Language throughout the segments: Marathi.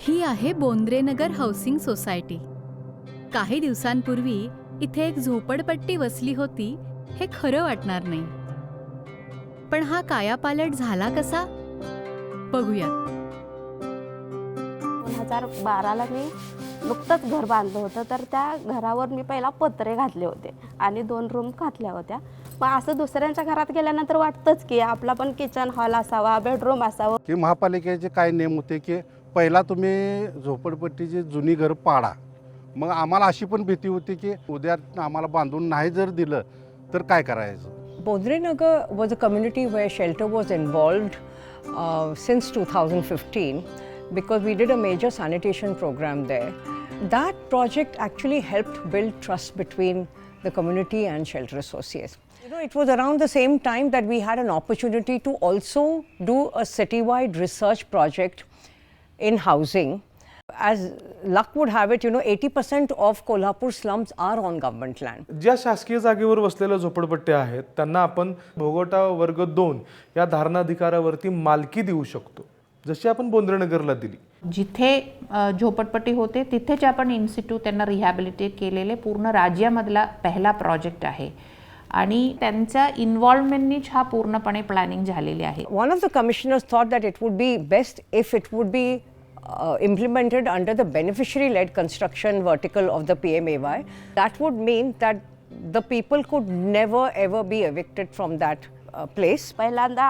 ही आहे बोंद्रेनगर हाऊसिंग सोसायटी. काही दिवसांपूर्वी इथे एक झोपडपट्टी वसली होती हे खरं वाटणार नाही. पण हा कायापालट झाला कसा? बघूयात. दोन हजार बाराला मी नुकतंच घर बांधलं होतं तर त्या घरावर मी पहिला पत्रे घातले होते आणि दोन रूम घातल्या होत्या. मग असं दुसऱ्यांच्या घरात गेल्यानंतर वाटतंच की आपला पण किचन हॉल असावा बेडरूम असावं. की महापालिकेचे काय नेम होते की पहिला तुम्ही झोपडपट्टीची जुनी घर पाडा. मग आम्हाला अशी पण भीती होती की उद्या आम्हाला बांधून नाही जर दिलं तर काय करायचं? Bondrenagar was a community where shelter was involved since two thousand fifteen because we did a major sanitation programme they that project actually helped build trust between the community and shelter associate you know it was around the same time that we had an opportunity to also do a city wide research project in housing. As luck would have it, you know, 80% of Kolhapur slums are on government land. ज्या शासकीय जागेवर वसलेल्या झोपडपट्ट्या आहेत त्यांना आपण भोगवटा वर्ग दोन या धारणाधिकारावरती मालकी देऊ शकतो जशी आपण बोंद्रेनगरला दिली जिथे अ, झोपडपट्टी होते तिथेच आपण इन्स्टिट्यूट त्यांना रिहॅबिलिटेट केलेले पूर्ण राज्यामधला पहिला प्रोजेक्ट आहे आणि त्यांच्या इन्व्हॉल्वमेंटनीच हा पूर्णपणे प्लॅनिंग झालेली आहे. One of the commissioners thought that it would be best if it would be implemented under the beneficiary led construction vertical of the P M A Y that would mean that the people could never ever be evicted from that place पहिल्यांदा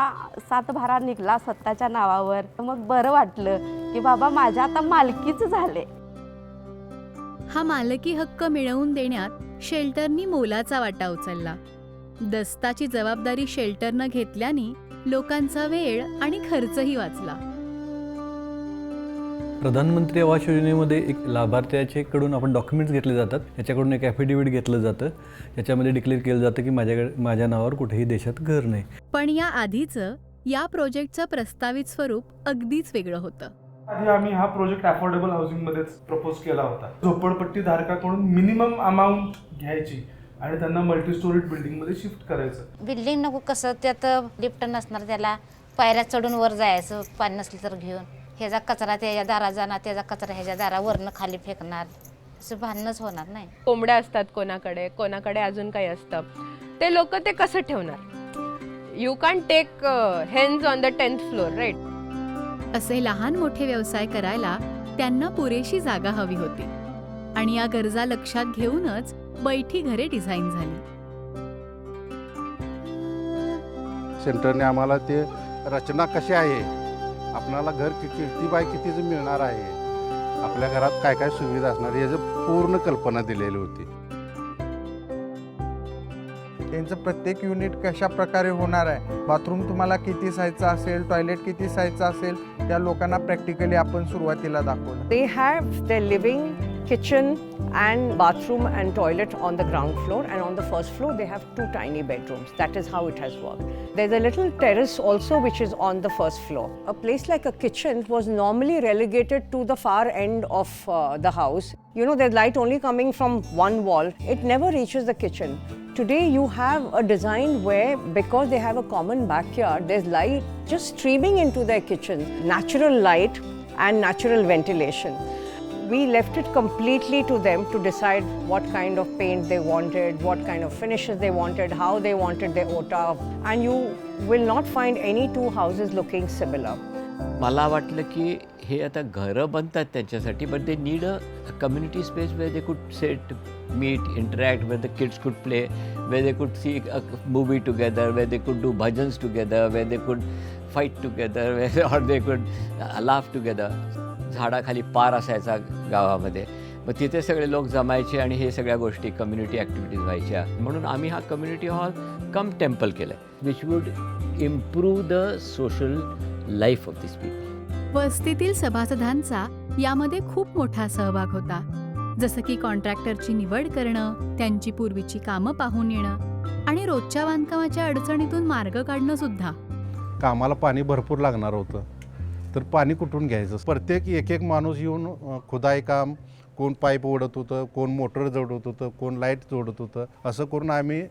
सातभारा निघला स्वतःच्या नावावर. मग बरं वाटलं की बाबा माझ्या आता मालकीच झाले. हा मालकी हक्क मिळवून देण्यात शेल्टरनी मोलाचा वाटा उचलला. दस्ताची जबाबदारी शेल्टरनं घेतल्याने लोकांचा वेळ आणि खर्चही वाचला. प्रधानमंत्री आवास योजनेमध्ये एक लाभार्थ्याचे कडून आपण डॉक्युमेंट्स घेतले जातात. याच्याकडून एक ॲफिडेविट घेतलं जातं. याच्यामध्ये डिक्लेअर केलं जातं की माझ्याकडे माझ्या नावावर कुठेही देशात घर नाही. पण या आधीचं या प्रोजेक्टचं प्रस्तावित स्वरूप अगदीच वेगळं होतं. आधी आम्ही हा प्रोजेक्ट अफोर्डेबल हाऊसिंगमध्येच प्रपोज केला होता. झोपडपट्टी धारकाकडून मिनिमम अमाऊंट घ्यायची आणि त्यांना मल्टी स्टोरीड बिल्डिंगमध्ये शिफ्ट करायचं. बिल्डिंग नको कसं त्यात लिफ्ट नसणार त्याला पायऱ्या चढून वर जायचं पाणी नसलं तर घेऊन. ह्याचा कचरा त्याच्या दारा जाणार त्याचा कचरा ह्याच्या दारा वरनं खाली फेकणार. असं भांडणच होणार नाही. कोंबड्या असतात कोणाकडे कोणाकडे अजून काही असतं. ते लोक ते कसं ठेवणार? You can take hens on the tenth floor right असे लहान मोठे व्यवसाय करायला त्यांना पुरेशी जागा हवी होती. आणि या गरजा लक्षात घेऊनच बैठी घरे डिझाईन झाली. सेंटरने आम्हाला ते रचना कशी आहे? आपणाला घर किती बाय कितीचं मिळणार आहे? आपल्या घरात काय काय सुविधा असणार? याचं पूर्ण कल्पना दिलेली होती. त्यांचं प्रत्येक युनिट कशा प्रकारे होणार आहे? बाथरूम तुम्हाला किती साईजचं असेल? टॉयलेट किती साईजचं असेल? त्या लोकांना प्रॅक्टिकली आपण सुरुवातीला दाखवलं They have their living, kitchen, and bathroom and toilet on the ground floor, and on the first floor, they have two tiny bedrooms. That is how it has worked. There's a little terrace also, which is on the first floor. A place like a kitchen was normally relegated to the far end of uh, the house. You know, there's light only coming from one wall, it never reaches the kitchen. Today, you have a design where, because they have a common backyard, there's light just streaming into their kitchen, natural light and natural ventilation. We left it completely to them to decide what kind of paint they wanted, what kind of finishes they wanted, how they wanted their OTA, and you will not find any two houses looking similar. मला वाटलं की हे आता घरं बनतात त्यांच्यासाठी but they need a community space way they could set meet interact, where the kids could play where they could see a movie together where they could do bhajans together where they could fight together where or they could laugh together झाडाखाली पार असायचा गावामध्ये मग तिथे सगळे लोक जमायचे आणि हे सगळ्या गोष्टी कम्युनिटी ॲक्टिव्हिटीज व्हायच्या म्हणून आम्ही हा कम्युनिटी हॉल कम टेम्पल केलं आहे which would improve the social life of this people वस्तीतील सभासदांचा यामध्ये खूप मोठा सहभाग होता. जसं की कॉन्ट्रॅक्टरची निवड करणं त्यांची पूर्वीची कामं पाहून येणं आणि रोजच्या बांधकामाच्या अडचणीतून मार्ग काढणं सुद्धा. कामाला पाणी भरपूर लागणार होतं. तर पाणी कुठून घ्यायचं? प्रत्येक एक एक माणूस येऊन खुदाई काम कोण पाईप ओढत होतं कोण मोटर जोडत होतं कोण लाइट जोडत होतं असं करून आम्ही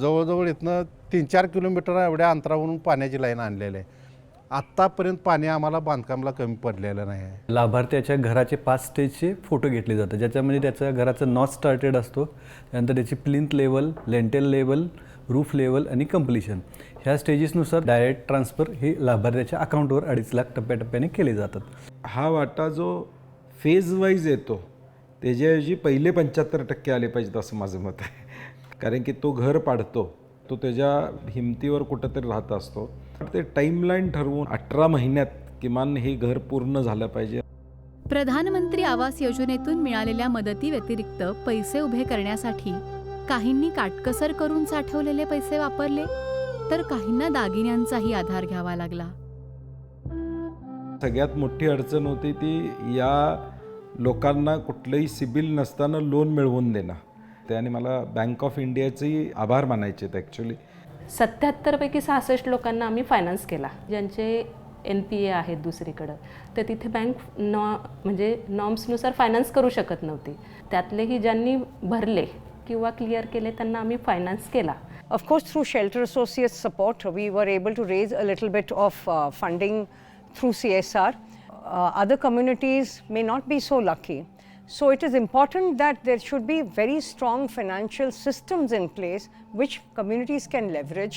जवळजवळ इथनं तीन चार किलोमीटर एवढ्या अंतरावरून पाण्याची लाईन आणलेली आहे. आत्तापर्यंत पाणी आम्हाला बांधकामला कमी पडलेलं नाही आहे. लाभार्थ्याच्या घराचे पाच स्टेजचे फोटो घेतले जातात. ज्याच्यामध्ये त्याच्या घराचं नॉट स्टार्टेड असतो. त्यानंतर त्याची plinth level lintel level roof level आणि कम्प्लिशन ह्या स्टेजेसनुसार डायरेक्ट ट्रान्सफर हे लाभार्थ्याच्या अकाउंटवर अडीच लाख टप्प्याटप्प्याने केले जातात. हा वाटा जो फेज वाईज येतो त्याच्याऐवजी पहिले पंच्याहत्तर टक्के आले पाहिजेत असं माझं मत आहे. कारण की तो घर पाडतो. तो त्याच्या हिमतीवर कुठंतरी राहत असतो. ते टाईमलाईन ठरवून अठरा महिन्यात किमान हे घर पूर्ण झालं पाहिजे. प्रधानमंत्री आवास योजनेतून मिळालेल्या मदती व्यतिरिक्त पैसे उभे करण्यासाठी काहींनी काटकसर करून साठवलेले पैसे वापरले तर काहींना दागिन्यांचाही आधार घ्यावा लागला. सगळ्यात मोठी अडचण होती ती या लोकांना कुठलंही सिबिल नसताना लोन मिळवून देणं. त्याने मला बँक ऑफ इंडियाचेही आभार मानायचे आहेत ॲक्च्युली सत्याहत्तरपैकी सहासष्ट लोकांना आम्ही फायनान्स केला. ज्यांचे एन पी ए आहेत दुसरीकडं. तर तिथे बँक नॉ म्हणजे नॉर्म्सनुसार फायनान्स करू शकत नव्हती. त्यातलेही ज्यांनी भरले किंवा क्लिअर केले त्यांना आम्ही फायनान्स केला. Course, through Shelter Associates support, we were able to raise a little bit of uh, funding through CSR. Uh, other communities may not be so lucky. So, it is important that there should be very strong financial systems in place which communities can leverage.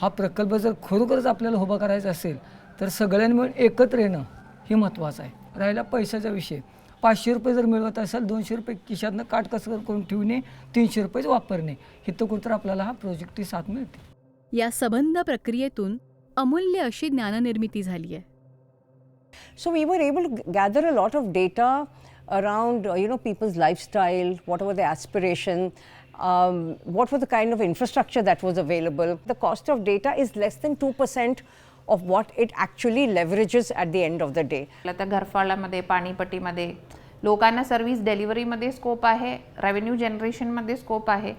हा प्रकल्प जर खरोखरच आपल्याला उभा करायचा असेल तर सगळ्यांनी मिळून एकत्र येणं हे महत्त्वाचं आहे. राहिला पैशाचा विषय. पाचशे रुपये जर मिळवत असेल दोनशे रुपये खिशातनं काटकसर करून ठेवणे तीनशे रुपयेच वापरणे इथं कुठं आपल्याला हा प्रोजेक्टची साथ मिळते. या सबंध प्रक्रियेतून अमूल्य अशी ज्ञाननिर्मिती झाली आहे So, we were able to g- gather a lot of data around uh, you know people's lifestyle, what were their aspiration, um, what was the kind of infrastructure that was available. The cost of data is less than 2% of what it actually leverages at the end of the day. आपल्या त्या घरफाळामध्ये पाणीपट्टीमध्ये लोकांना सर्व्हिस डिलिव्हरीमध्ये स्कोप आहे रेव्हेन्यू जनरेशनमध्ये स्कोप आहे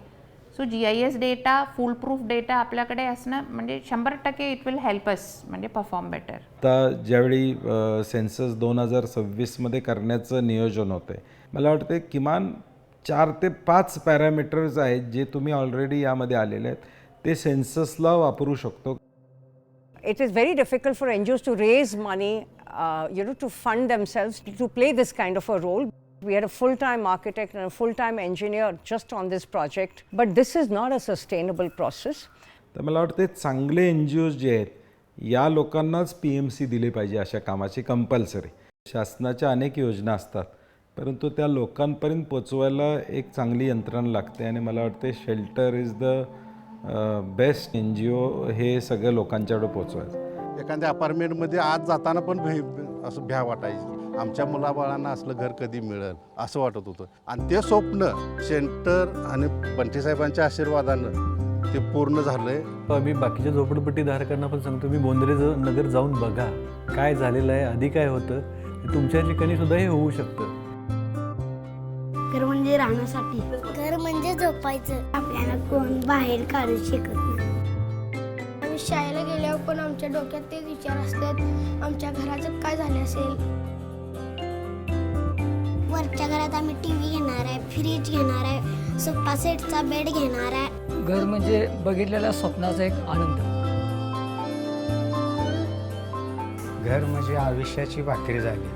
so G I S data full proof data आपल्याकडे असणं म्हणजे शंभर टक्के इट विल हेल्प अस म्हणजे परफॉर्म बेटर आता ज्यावेळी सेन्सस दोन हजार सव्वीसमध्ये करण्याचं नियोजन होतं आहे मला वाटतं किमान चार ते पाच पॅरामीटर्स आहेत जे तुम्ही ऑलरेडी यामध्ये आलेले आहेत ते सेन्ससला वापरू शकतो It is very difficult for NGOs to raise money, uh, you know, to fund themselves to play this kind of a role. We had a full-time architect and a full-time engineer just on this project, but this is not a sustainable process. तर मला वाटते चांगले एन जी ओज जे आहेत या लोकांनाच पी एम सी दिली पाहिजे अशा कामाची कंपल्सरी शासनाच्या अनेक योजना असतात परंतु त्या लोकांपर्यंत पोचवायला एक चांगली यंत्रणा लागते आणि मला वाटते shelter is the best N G O हे सगळ्या लोकांच्याकडे पोचवायचं. एखाद्या अपार्टमेंटमध्ये आज जाताना पण भे असं भ्या वाटायची. आमच्या मुलाबाळांना असलं घर कधी मिळेल असं वाटत होतं. आणि ते स्वप्न सेंटर आणि बंटीसाहेबांच्या आशीर्वादानं ते पूर्ण झालंय. आम्ही बाकीच्या झोपडपट्टीधारकांना पण सांगतो. मी बोंद्रे ज- नगर जाऊन बघा. काय झालेलं आहे आधी काय होतं तुमच्या ठिकाणी सुद्धा हे होऊ शकतं. घर म्हणजे राहण्यासाठी. घर म्हणजे झोपायचं. आपल्याला कोण बाहेर काढू शकत नाही. आम्ही शाळेला गेल्यावर पण आमच्या डोक्यात ते विचार असतात आमच्या घराचं काय झालं असेल वरच्या घरात आम्ही टीव्ही घेणार आहे फ्रीज घेणार आहे सोफा सेटचा बेड घेणार आहे. घर म्हणजे बघितलेल्या स्वप्नाचा एक आनंद. घर म्हणजे आयुष्याची भाकरी झाली.